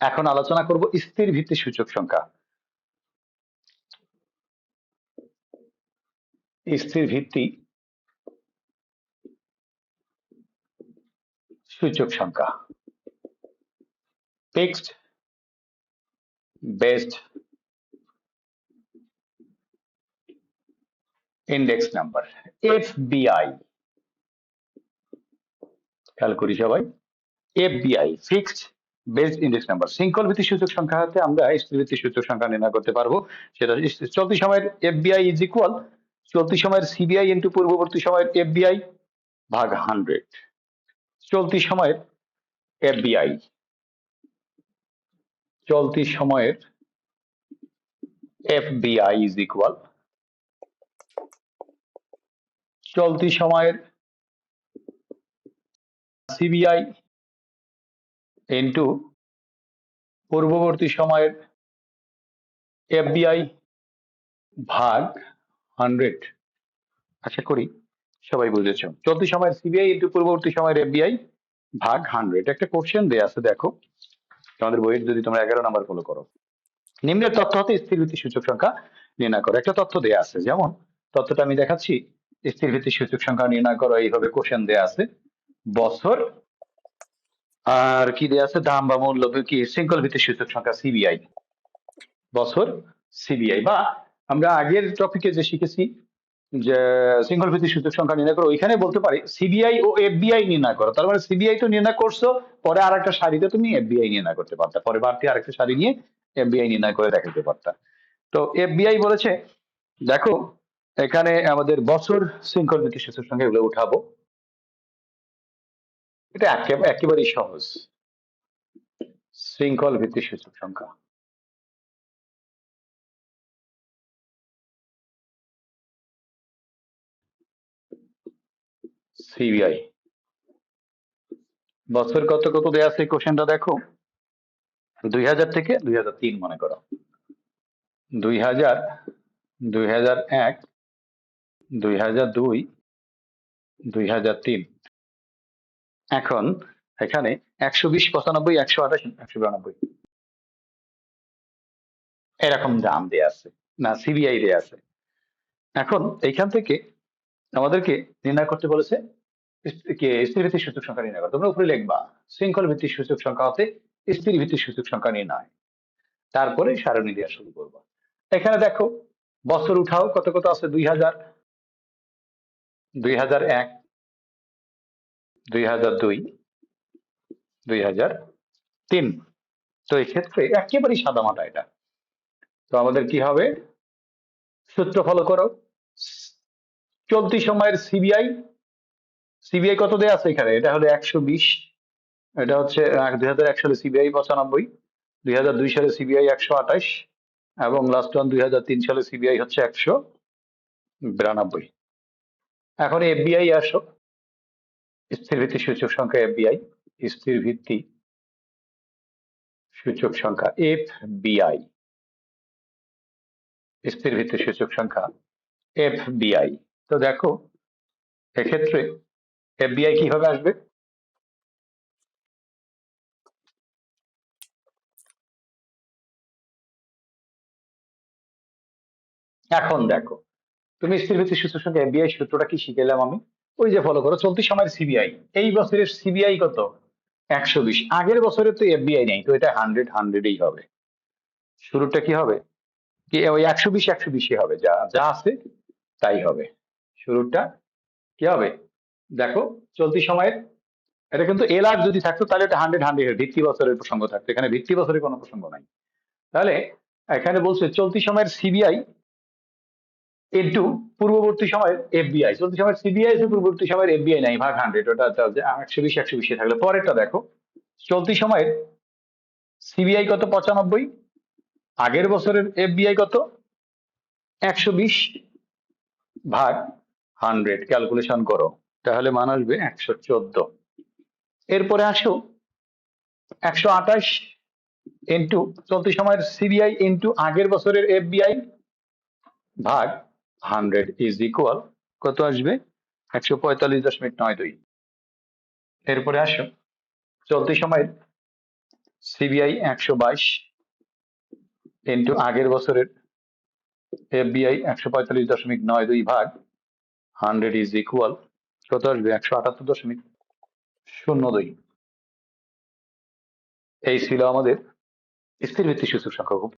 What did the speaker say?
এখন আলোচনা করব স্থির ভিত্তি সূচক সংখ্যা। স্থির ভিত্তি সূচক সংখ্যা। Fixed based index number FBI খেয়াল করি সবাই। FBI fixed based index number শৃঙ্খল ভিত্তিক সূচক সংখ্যা হাতে আমরা স্থির ভিত্তিক সূচক সংখ্যা নির্ণয় করতে পারব। সেটা চলতি সময়ের এফবিআই ইজ ইকুয়াল চলতি সময়ের সিবিআই ইন্টু পূর্ববর্তী সময়ের এফবিআই ভাগ হান্ড্রেড চলতি সময়ের এফবিআই চলতি সময়ের এফবিআই ইজ ইকুয়াল চলতি সময়ের সিবিআই ইন্টু পূর্ববর্তী সময়ের এফবিআই ভাগ হান্ড্রেড আশা করি সবাই বুঝেছ। চলতি সময়ের সিবিআই ইন্টু পূর্ববর্তী সময়ের এফবিআই ভাগ হান্ড্রেড একটা কোশ্চেন দেয়া আছে, দেখো। তোমাদের বইয়ের যদি তোমরা এগারো নাম্বার ফলো করো। নিম্নের তথ্য হতে স্থির ভিত্তি সূচক সংখ্যা নির্ণয় করো। একটা তথ্য দেয়া আছে, যেমন তথ্যটা আমি দেখাচ্ছি, স্থির ভিত্তি সূচক সংখ্যা নির্ণয় করো, এইভাবে কোশ্চেন দেয়া আছে। বছর আর কি দেয়া আছে? দাম বা মূল্য কি? শৃঙ্খল ভিত্তিক সূচক সংখ্যা সিবিআই বছর সিবিআই বা আমরা আগের টপিকে যে শিখেছি, যে শৃঙ্খল ভিত্তিক সূচক সংখ্যা নির্ণয় করো, ওইখানে বলতে পারি সিবিআই ও এফবিআই নির্ণয় করো। তার মানে সিবিআই তো নির্ণয় করছ, পরে আর একটা সারিতে তুমি এফবিআই নির্ণয় করতে পারতা। পরে বাড়তি আরেকটা সারি নিয়ে এফবিআই নির্ণয় করে দেখাতে পারতা। তো এফবিআই বলেছে, দেখো, এখানে আমাদের বছর শৃঙ্খল ভিত্তিক সূচক সংখ্যা এগুলো উঠাবো। এটা একেবারে একেবারেই সহজ। শৃঙ্খল ভিত্তিক সূচক সংখ্যা। সিবিআই বছর কত কত দেয়া আছে কোশ্চেনটা দেখো? দুই হাজার থেকে দুই হাজার তিন মনে করো। দুই হাজার দুই হাজার এক, দুই হাজার দুই দুই হাজার তিন। এখন এখানে একশো বিশ, পঁচানব্বই, একশো আঠাশ, একশো বিরানব্বই। এরকম দাম দেয়া আছে, না সিবিআই দেয়া আছে। এখন এইখান থেকে আমাদেরকে নির্ণয় করতে বলেছে, কে স্থির ভিত্তিক সূচক সংখ্যা নির্ণয় করো তোমরা উপরে লিখবা, শৃঙ্খল ভিত্তিক সূচক সংখ্যা হতে স্ত্রী ভিত্তিক সূচক সংখ্যা নির্ণয়। তারপরে সারণী দেওয়া শুরু করব। এখানে দেখো, বছর উঠাও, কত কত আছে? দুই হাজার দুই হাজার এক দুই হাজার দুই দুই হাজার তিন। তো এক্ষেত্রে একেবারেই সাদামাটা এটা। তো আমাদের কি হবে? সূত্র ফলো করো। চলতি সময়ের সিবিআই সিবিআই কত দেয়া আছে এখানে? এটা হলো একশো বিশ। এটা হচ্ছে দুই হাজার এক সালে সিবিআই পঁচানব্বই, দুই হাজার দুই সালে সিবিআই একশো আঠাশ, এবং লাস্ট ওয়ান দুই হাজার তিন সালে সিবিআই হচ্ছে একশো বিরানব্বই। এখন এফবিআই আসো। স্থির ভিত্তি সূচক সংখ্যা এফবিআই স্থির ভিত্তি সূচক সংখ্যা এফ বিআই স্থির ভিত্তি সূচক সংখ্যা এফ বিআই তো দেখো, এক্ষেত্রে এফবিআই কীভাবে আসবে? এখন দেখো, তুমি স্থির ভিত্তি সূচক সংখ্যা এফবিআই সূত্রটা কি শিখেলাম আমি? ওই যে ফলো করো, চলতি সময়ের সিবিআই এই বছরের সিবিআই কত? একশো বিশ। আগের বছরে তো এফবিআই নেই, তো এটা হান্ড্রেড হান্ড্রেডই হবে। শুরুটা কি হবে? কি ওই একশো বিশ, একশো বিশই হবে, যা যা আছে তাই হবে। শুরুটা কি হবে? দেখো, চলতি সময়ের, এটা কিন্তু এল আর যদি থাকতো, তাহলে এটা হান্ড্রেড হান্ড্রেড ভিত্তি বছরের প্রসঙ্গ থাকতো, এখানে ভিত্তি বছরের কোনো প্রসঙ্গ নাই। তাহলে এখানে বলছে, চলতি সময়ের সিবিআই ইন্টু পূর্ববর্তী সময়ের এফবিআই চলতি সময়ের সিবিআই পূর্ববর্তী সময়ের এফবিআই নাই ভাগ হান্ড্রেড ওটা একশো বিশ, একশো বিশে থাকলে। পরেরটা দেখো, চলতি সময়ের সিবিআই কত, পঁচানব্বই? আগের বছরের এফবিআই কত? একশো বিশ ভাগ হান্ড্রেড ক্যালকুলেশন করো, তাহলে মান আসবে একশো চোদ্দ। এরপরে আসো, একশো আঠাশ ইন্টু চলতি সময়ের সিবিআই ইন্টু আগের বছরের এফবিআই ভাগ হান্ড্রেড ইজ ইকুয়াল কত আসবে? একশো পঁয়তাল্লিশ দশমিক নয় দুই। এরপরে আসো। চলতি সময়ের সিবিআই একশো বাইশ ইন্টু আগের বছরের এফবিআই একশো পঁয়তাল্লিশ দশমিক নয় দুই ভাগ হান্ড্রেড ইজ ইকুয়াল কত আসবে? একশো আটাত্তর দশমিক শূন্য দুই। এই ছিল আমাদের স্থির ভিত্তি সূচক সংখ্যা। খুব